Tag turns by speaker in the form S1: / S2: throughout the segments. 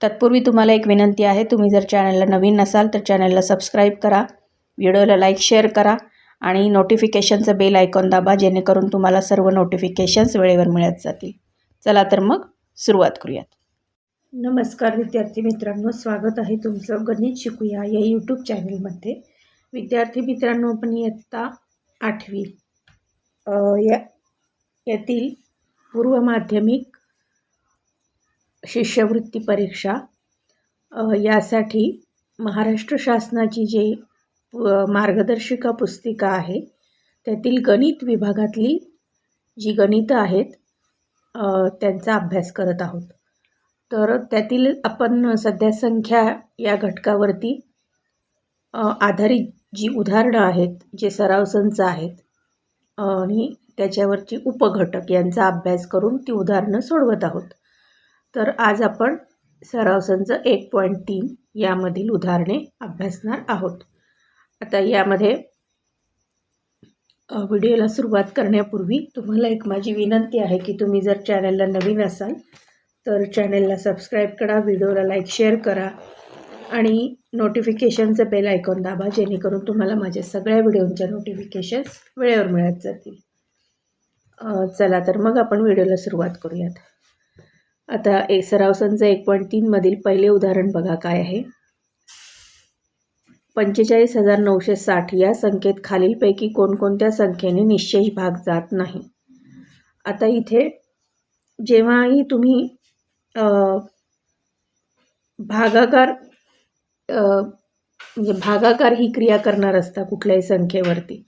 S1: तत्पूर्वी तुम्हाला एक विनंती आहे तुम्ही जर चॅनलला नवीन नसाल तर चॅनलला सबस्क्राईब करा व्हिडिओला लाईक शेअर करा आणि नोटिफिकेशनचं बेल आयकॉन दाबा जेणेकरून तुम्हाला सर्व नोटिफिकेशन्स वेळेवर मिळत जातील. चला तर मग सुरुवात करूयात. नमस्कार विद्यार्थी मित्रांनो स्वागत आहे तुमचं गणित शिकूया या यूट्यूब चॅनलमध्ये. विद्यार्थी मित्रांनो आपण इयत्ता आठवी या यातील पूर्व माध्यमिक शिष्यवृत्ती परीक्षा यासाठी महाराष्ट्र शासनाची जे मार्गदर्शिका पुस्तिका आहे त्यातील गणित विभागातली जी गणितं आहेत त्यांचा अभ्यास करत आहोत. तर त्यातील आपण सध्या संख्या या घटकावरती आधारित जी उदाहरणं आहेत जे सराव संच आहेत आणि त्याच्यावरची उपघटक यांचा अभ्यास करून ती उदाहरणं सोडवत आहोत. तर आज आपण सराव संच एक पॉईंट तीन यामधील उदाहरणे अभ्यासणार आहोत. आता यामध्ये व्हिडिओला सुरुवात करण्यापूर्वी तुम्हाला एक माझी विनंती आहे की तुम्ही जर चॅनलला नवीन असाल तर चॅनलला सबस्क्राईब करा व्हिडिओला लाईक शेअर करा आणि नोटिफिकेशनचं बेल आयकॉन दाबा जेणेकरून तुम्हाला माझ्या सगळ्या व्हिडिओंच्या नोटिफिकेशन्स वेळेवर मिळत जातील. चला तर मग आपण व्हिडिओला सुरुवात करूयात. आता ए सराव संच एक पॉईंट तीनमधील पहिले उदाहरण बघा काय आहे. पंचेचाळीस हजार नऊशे साठ या संख्येत खालीलपैकी कोणकोणत्या संख्येने निश्चेष भाग जात नाही. आता इथे जेव्हाही तुम्ही भागाकार म्हणजे भागाकार ही क्रिया करणार असता कुठल्याही संख्येवरती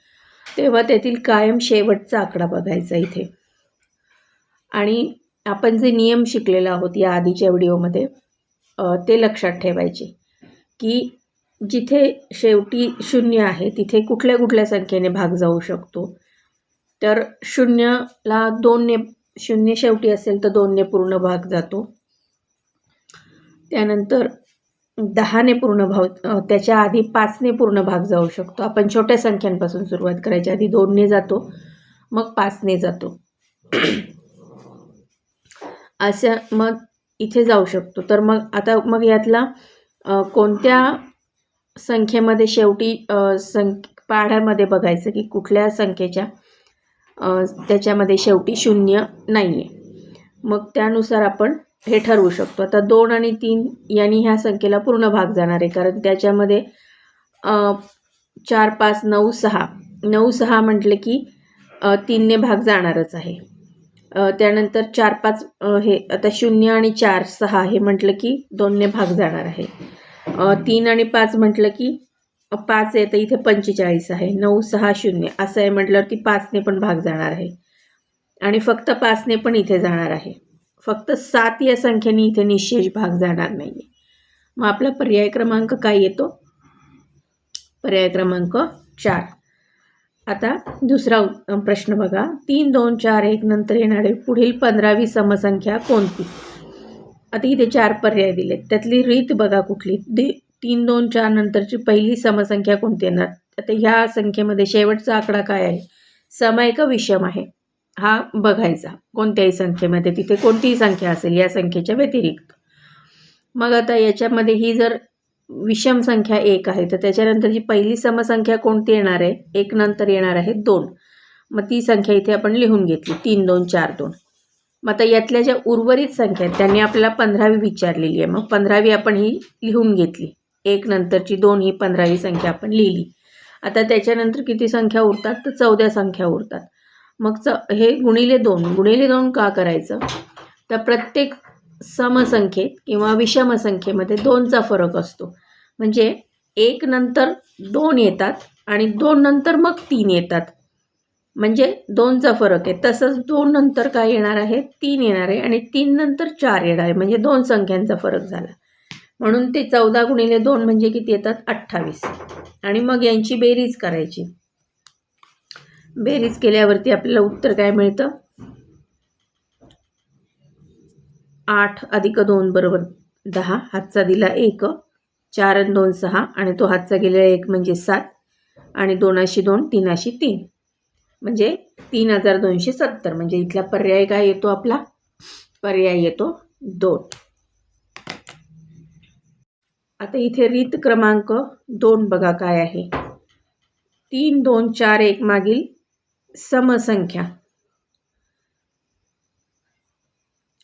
S1: तेव्हा तेथील कायम शेवटचा आकडा बघायचा इथे. आणि आपण जे नियम शिकलेलो आहोत या आधीच्या व्हिडिओमध्ये ते लक्षात ठेवायचे की जिथे शेवटी शून्य आहे तिथे कुठल्या कुठल्या संख्येने भाग जाऊ शकतो. तर शून्यला दोनने शून्य शेवटी असेल तर दोनने पूर्ण भाग जातो. त्यानंतर दहाने पूर्ण भाग त्याच्या आधी पाचने पूर्ण भाग जाऊ शकतो. आपण छोट्या संख्यांपासून सुरुवात करायची. आधी दोनने जातो मग पाचने जातो. असं मग इथे जाऊ शकतो. तर मग आता मग यातला कोणत्या संख्येमध्ये शेवटी संख पाढ्यामध्ये बघायचं की कुठल्या संख्येच्या त्याच्यामध्ये शेवटी शून्य नाही आहे मग त्यानुसार आपण हे ठरवू शकतो. आता दोन आणि तीन यांनी ह्या संख्येला पूर्ण भाग जाणार आहे. कारण त्याच्यामध्ये चार पाच नऊ सहा. नऊ सहा म्हटले की तीनने भाग जाणारच आहे. त्यानंतर चार पाच हे आता शून्य आणि चार सहा हे म्हटलं की दोनने भाग जाणार आहे. तीन आणि पाच म्हटलं की पाच आहे तर इथे पंचेचाळीस आहे. नऊ सहा शून्य असं आहे म्हटल्यावरती पाचने पण भाग जाणार आहे. आणि फक्त पाचने पण इथे जाणार आहे. फक्त सात या संख्येने इथे निशेष भाग जाणार नाही आहे मग आपला पर्याय क्रमांक काय येतो? पर्याय क्रमांक चार. आता दुसरा प्रश्न बघा. तीन दोन चार एक नंतर येणारे पुढील पंधरावी समसंख्या कोणती? आता इथे चार पर्याय दिलेत. त्यातली रीत बघा कुठली. दे तीन दोन चार नंतरची पहिली समसंख्या कोणती येणार? आता ह्या संख्येमध्ये शेवटचा आकडा काय आहे? सम का विषम आहे? हा बघायचा. कोणत्याही संख्येमध्ये. तिथे कोणतीही संख्या असेल या संख्येच्या व्यतिरिक्त. मग आता याच्यामध्ये ही जर विषम संख्या एक आहे. तर त्याच्यानंतरची पहिली समसंख्या कोणती येणार आहे? एक नंतर येणार आहे दोन. मग ती संख्या इथे आपण लिहून घेतली. तीन दोन चार दोन. मग आता यातल्या ज्या उर्वरित संख्या आहेत त्यांनी आपल्याला पंधरावी विचारलेली आहे. मग पंधरावी आपण ही लिहून घेतली. एक नंतरची दोन ही पंधरावी संख्या आपण लिहिली. आता त्याच्यानंतर किती संख्या उरतात? तर चौदा संख्या उरतात. मग च हे गुणिले दोन. गुणिले दोन का करायचं? तर प्रत्येक समसंख्येत किंवा विषमसंख्येमध्ये दोनचा फरक असतो. म्हणजे एक नंतर दोन येतात आणि दोन नंतर मग तीन येतात. म्हणजे दोनचा फरक आहे. तसंच दोन नंतर काय येणार आहे? तीन येणार आहे आणि तीन नंतर चार येणार आहे. म्हणजे दोन संख्यांचा फरक झाला. म्हणून ते चौदा गुणिले दोन म्हणजे किती येतात? अठ्ठावीस. आणि मग यांची बेरीज करायची. बेरीज केल्यावरती आपल्याला उत्तर काय मिळतं? आठ अधिक दोन बरोबर दहा. हातचा दिला एक. चार आणि दोन सहा आणि तो हातचा गेलेला एक म्हणजे सात आणि दोनाशी दोन तीनाशी तीन. म्हणजे तीन हजार दोनशे सत्तर. म्हणजे इथला पर्याय काय येतो आपला? पर्याय येतो दोन. आता इथे रीत क्रमांक दोन बघा काय आहे. तीन दोन चार एक मागील समसंख्या.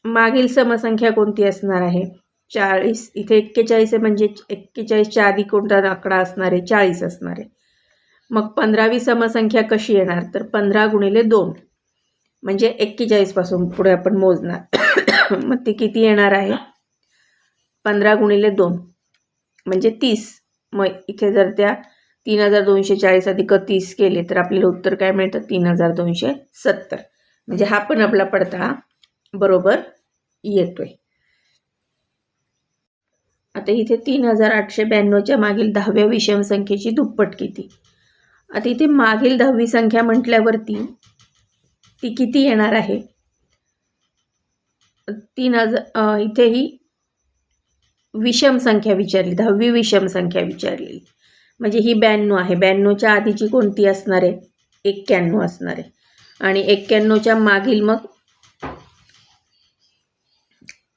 S1: मागील समसंख्या कोणती असणार आहे? चाळीस इथे एक्केचाळीस आहे म्हणजे एक्केचाळीसच्या आधी कोणता आकडा असणार आहे? चाळीस असणार आहे. मग पंधरावी समसंख्या कशी येणार? तर पंधरा गुणिले दोन. म्हणजे एक्केचाळीसपासून पुढे आपण मोजणार. मग ती किती येणार आहे? पंधरा गुणिले दोन. म्हणजे तीस. मग इथे जर त्या तीन हजार दोनशे चाळीस अधिक तीस केले तर आपल्याला उत्तर काय मिळतं? तीन हजार दोनशे सत्तर. म्हणजे हा पण आपला पडता बरोबर येतोय. आता इथे तीन हजार आठशे ब्याण्णवच्या मागील दहाव्या विषम संख्येची दुप्पट किती? आता इथे मागील दहावी संख्या म्हटल्यावरती ती किती येणार आहे? तीन हजार इथे ही विषम संख्या विचारली दहावी विषम संख्या विचारलेली म्हणजे ही ब्याण्णव आहे. ब्याण्णवच्या आधीची कोणती असणार आहे? एक्क्याण्णव असणार आहे. आणि एक्क्याण्णवच्या मागील मग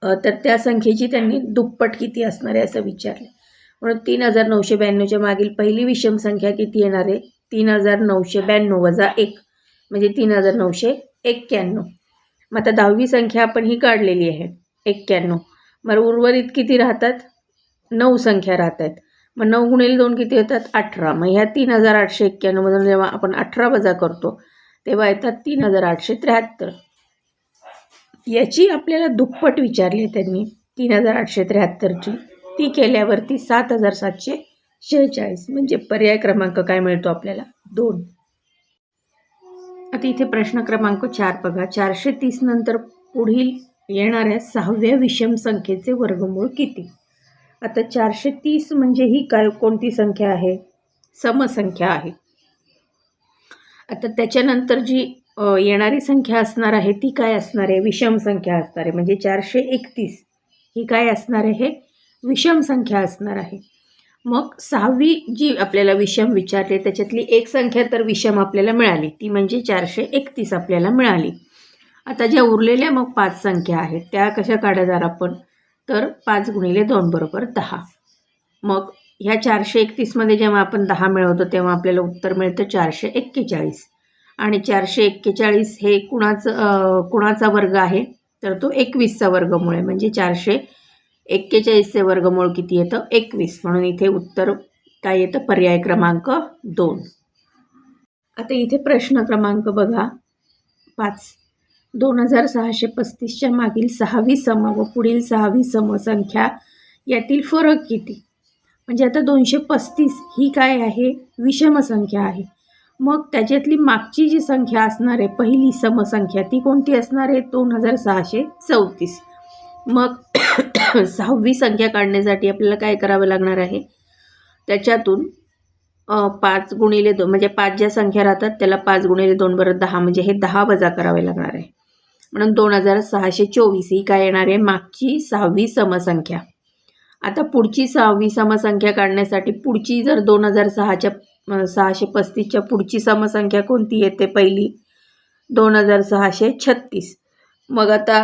S1: तर त्या संख्येची त्यांनी दुप्पट किती असणार आहे असं विचारलं. म्हणून तीन हजार नऊशे ब्याण्णवच्या मागील पहिली विषम संख्या किती येणार आहे? तीन हजार नऊशे ब्याण्णव वजा एक म्हणजे तीन हजार नऊशे एक्क्याण्णव मग आता दहावी संख्या आपण ही काढलेली आहे एक्क्याण्णव मग उर्वरित किती राहतात? नऊ संख्या राहत आहेत मग नऊ गुणिले दोन किती येतात अठरा. मग ह्या तीन हजार आठशे एक्क्याण्णवमधून जेव्हा आपण अठरा वजा करतो तेव्हा येतात तीन हजार आठशे त्र्याहत्तर. याची आपल्याला दुप्पट विचारली आहे त्यांनी. तीन हजार आठशे त्र्याहत्तरची. ती केल्यावरती सात हजार सातशे शेहेचाळीस. म्हणजे पर्याय क्रमांक काय मिळतो आपल्याला? दोन. आता इथे प्रश्न क्रमांक चार बघा. चारशे तीस नंतर पुढील येणाऱ्या सहाव्या विषम संख्येचे वर्गमूळ किती? आता चारशे तीस म्हणजे ही काय कोणती संख्या आहे? समसंख्या आहे. आता त्याच्यानंतर जी येणारी संख्या असणार आहे ती काय असणार आहे? विषम संख्या असणार आहे म्हणजे चारशे एकतीस. ही काय असणार आहे? विषम संख्या असणार आहे. मग सहावी जी आपल्याला विषम विचारले त्याच्यातली एक संख्या तर विषम आपल्याला मिळाली. ती म्हणजे चारशे एकतीस आपल्याला मिळाली. आता ज्या उरलेल्या मग पाच संख्या आहेत त्या कशा काढणार आपण? तर पाच गुणिले दोन बरोबर दहा. मग ह्या चारशे एकतीसमध्ये जेव्हा आपण दहा मिळवतो तेव्हा आपल्याला उत्तर मिळतं चारशे एक्केचाळीस. आणि चारशे एक्केचाळीस हे कुणाचं कुणाचा वर्ग आहे? तर तो एकवीसचा वर्गमूळ आहे म्हणजे चारशे एक्केचाळीसचे वर्गमूळ किती येतं? एकवीस. म्हणून इथे उत्तर काय येतं? पर्याय क्रमांक दोन. आता इथे प्रश्न क्रमांक बघा. पाच. दोन हजार सहाशे पस्तीसच्या मागील सहावी सम व पुढील सहावी समसंख्या यातील फरक किती? म्हणजे आता दोनशे पस्तीस ही काय आहे? विषमसंख्या आहे. मग त्याच्यातली मागची जी संख्या असणार आहे पहिली समसंख्या ती कोणती असणार आहे? दोन हजार सहाशे चौतीस. मग सहावी संख्या काढण्यासाठी आपल्याला काय करावं लागणार आहे? त्याच्यातून पाच गुणिले दोन म्हणजे पाच ज्या संख्या राहतात त्याला पाच गुणिले दोन बरं दहा म्हणजे हे दहा वजा करावे लागणार आहे. म्हणून दोन हजार सहाशे चोवीस ही काय येणार आहे? मागची सहावी समसंख्या. आता पुढची सहावी समसंख्या काढण्यासाठी पुढची जर दोन हजार सहाच्या सहाशे पस्तीसच्या पुढची समसंख्या कोणती येते पहिली? दोन हजार सहाशे छत्तीस. मग आता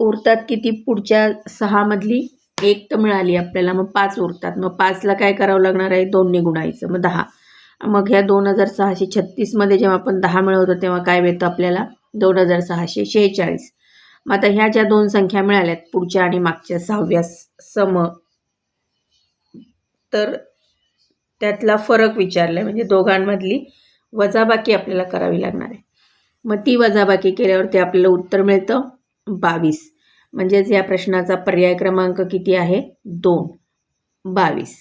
S1: उरतात किती पुढच्या सहामधली एक तर मिळाली आपल्याला मग पाच उरतात. मग पाचला काय करावं लागणार आहे? दोनने गुणायचं मग दहा. मग ह्या दोन हजार सहाशे छत्तीसमध्ये जेव्हा आपण दहा मिळवतो तेव्हा काय येतं आपल्याला? दोन हजार सहाशे शेहेचाळीस. मग आता ह्या ज्या दोन संख्या मिळाल्यात पुढच्या आणि मागच्या सहाव्या सम तर त्यातला फरक विचारला आहे म्हणजे दोघांमधली वजाबाकी आपल्याला करावी लागणार आहे. मग ती वजाबाकी केल्यावरती आपल्याला उत्तर मिळतं बावीस. म्हणजेच या प्रश्नाचा पर्याय क्रमांक किती आहे? दोन. बावीस.